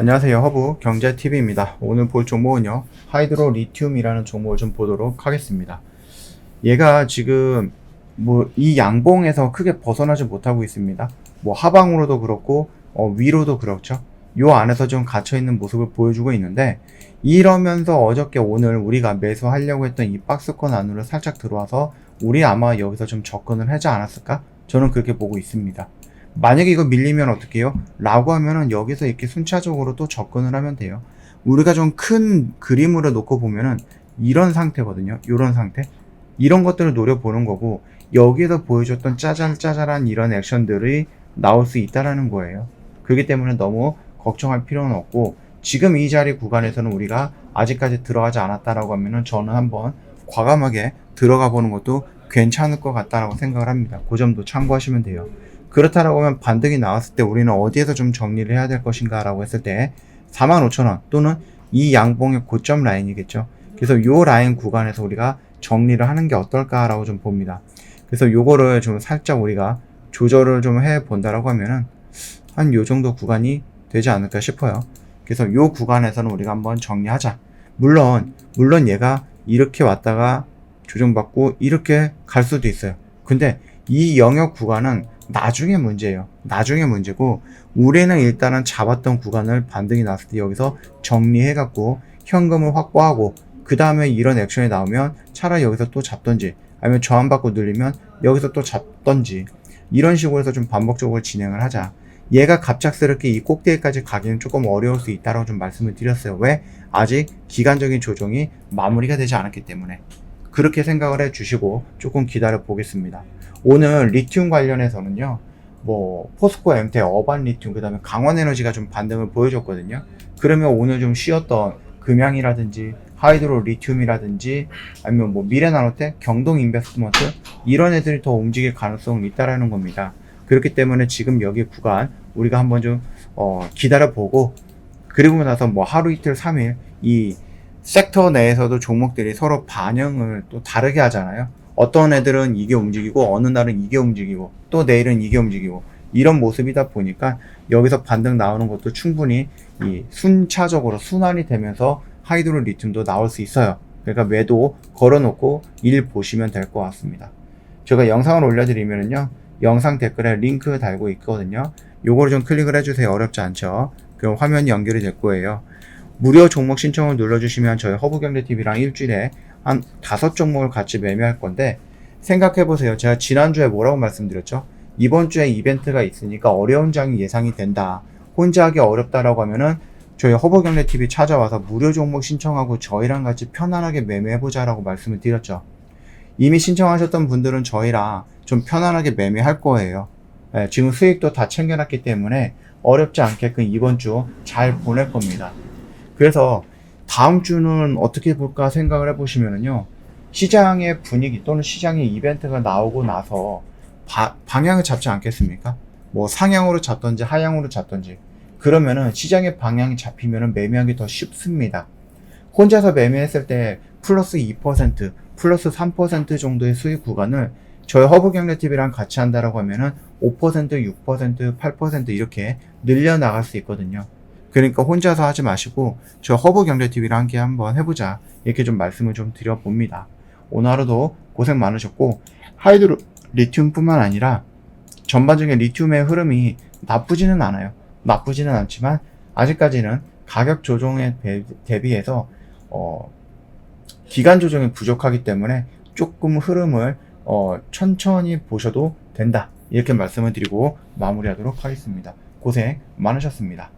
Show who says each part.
Speaker 1: 안녕하세요. 허브 경제TV입니다. 오늘 볼 종목은요. 하이드로 리튬이라는 종목을 좀 보도록 하겠습니다. 얘가 지금 뭐 이 양봉에서 크게 벗어나지 못하고 있습니다. 뭐 하방으로도 그렇고 어, 위로도 그렇죠. 요 안에서 좀 갇혀 있는 모습을 보여주고 있는데 이러면서 어저께 오늘 우리가 매수하려고 했던 이 박스권 안으로 살짝 들어와서 우리 아마 여기서 좀 접근을 하지 않았을까? 저는 그렇게 보고 있습니다. 만약에 이거 밀리면 어떻게 해요? 라고 하면은 여기서 이렇게 순차적으로 또 접근을 하면 돼요. 우리가 좀 큰 그림으로 놓고 보면은 이런 상태거든요. 이런 상태. 이런 것들을 노려보는 거고 여기에서 보여줬던 짜잘짜잘한 이런 액션들이 나올 수 있다라는 거예요. 그렇기 때문에 너무 걱정할 필요는 없고 지금 이 자리 구간에서는 우리가 아직까지 들어가지 않았다라고 하면은 저는 한번 과감하게 들어가 보는 것도 괜찮을 것 같다라고 생각을 합니다. 그 점도 참고하시면 돼요. 그렇다라고 하면 반등이 나왔을 때 우리는 어디에서 좀 정리를 해야 될 것인가 라고 했을 때 45,000원 또는 이 양봉의 고점 라인이겠죠. 그래서 요 라인 구간에서 우리가 정리를 하는 게 어떨까라고 좀 봅니다. 그래서 요거를 좀 살짝 우리가 조절을 좀 해 본다라고 하면은 한 요 정도 구간이 되지 않을까 싶어요. 그래서 요 구간에서는 우리가 한번 정리하자. 물론 물론 얘가 이렇게 왔다가 조정받고 이렇게 갈 수도 있어요. 근데 이 영역 구간은 나중에 문제예요. 나중에 문제고 우리는 일단은 잡았던 구간을 반등이 났을 때 여기서 정리해갖고 현금을 확보하고 그 다음에 이런 액션이 나오면 차라리 여기서 또 잡던지 아니면 저항 받고 늘리면 여기서 또 잡던지 이런 식으로 해서 좀 반복적으로 진행을 하자. 얘가 갑작스럽게 이 꼭대기까지 가기는 조금 어려울 수 있다고 좀 말씀을 드렸어요. 왜? 아직 기간적인 조정이 마무리가 되지 않았기 때문에. 그렇게 생각을 해 주시고 조금 기다려 보겠습니다. 오늘 리튬 관련해서는요, 뭐, 포스코 엠테, 어반 리튬, 그 다음에 강원 에너지가 좀 반등을 보여줬거든요. 그러면 오늘 좀 쉬었던 금양이라든지, 하이드로 리튬이라든지, 아니면 뭐, 미래 나노텍, 경동 인베스트먼트, 이런 애들이 더 움직일 가능성이 있다라는 겁니다. 그렇기 때문에 지금 여기 구간, 우리가 한번 좀, 어, 기다려보고, 그리고 나서 뭐 하루 이틀, 3일, 이 섹터 내에서도 종목들이 서로 반영을 또 다르게 하잖아요. 어떤 애들은 이게 움직이고 어느 날은 이게 움직이고 또 내일은 이게 움직이고 이런 모습이다 보니까 여기서 반등 나오는 것도 충분히 이 순차적으로 순환이 되면서 하이드로 리튬도 나올 수 있어요. 그러니까 매도 걸어놓고 일 보시면 될 것 같습니다. 제가 영상을 올려드리면은요 영상 댓글에 링크 달고 있거든요. 요거를 좀 클릭을 해주세요. 어렵지 않죠? 그럼 화면이 연결이 될 거예요. 무료 종목 신청을 눌러주시면 저희 허브경제TV랑 일주일에 한 다섯 종목을 같이 매매할 건데 생각해 보세요. 제가 지난주에 뭐라고 말씀드렸죠? 이번 주에 이벤트가 있으니까 어려운 장이 예상이 된다. 혼자 하기 어렵다라고 하면은 저희 허브경제TV 찾아와서 무료 종목 신청하고 저희랑 같이 편안하게 매매해 보자라고 말씀을 드렸죠. 이미 신청하셨던 분들은 저희랑 좀 편안하게 매매할 거예요. 예, 지금 수익도 다 챙겨놨기 때문에 어렵지 않게끔 이번 주 잘 보낼 겁니다. 그래서 다음 주는 어떻게 볼까 생각을 해보시면은요. 시장의 분위기 또는 시장의 이벤트가 나오고 나서 바- 방향을 잡지 않겠습니까? 뭐 상향으로 잡던지 하향으로 잡던지 그러면은 시장의 방향이 잡히면은 매매하기 더 쉽습니다. 혼자서 매매했을 때 플러스 2%, 플러스 3% 정도의 수익 구간을 저희 허브경제TV랑 같이 한다라고 하면은 5%, 6%, 8% 이렇게 늘려나갈 수 있거든요. 그러니까 혼자서 하지 마시고 저 허브 경제TV랑 함께 한번 해보자 이렇게 좀 말씀을 좀 드려봅니다. 오늘 하루도 고생 많으셨고 하이드로 리튬뿐만 아니라 전반적인 리튬의 흐름이 나쁘지는 않아요. 나쁘지는 않지만 아직까지는 가격 조정에 대- 대비해서 어, 기간 조정이 부족하기 때문에 조금 흐름을 어, 천천히 보셔도 된다. 이렇게 말씀을 드리고 마무리하도록 하겠습니다. 고생 많으셨습니다.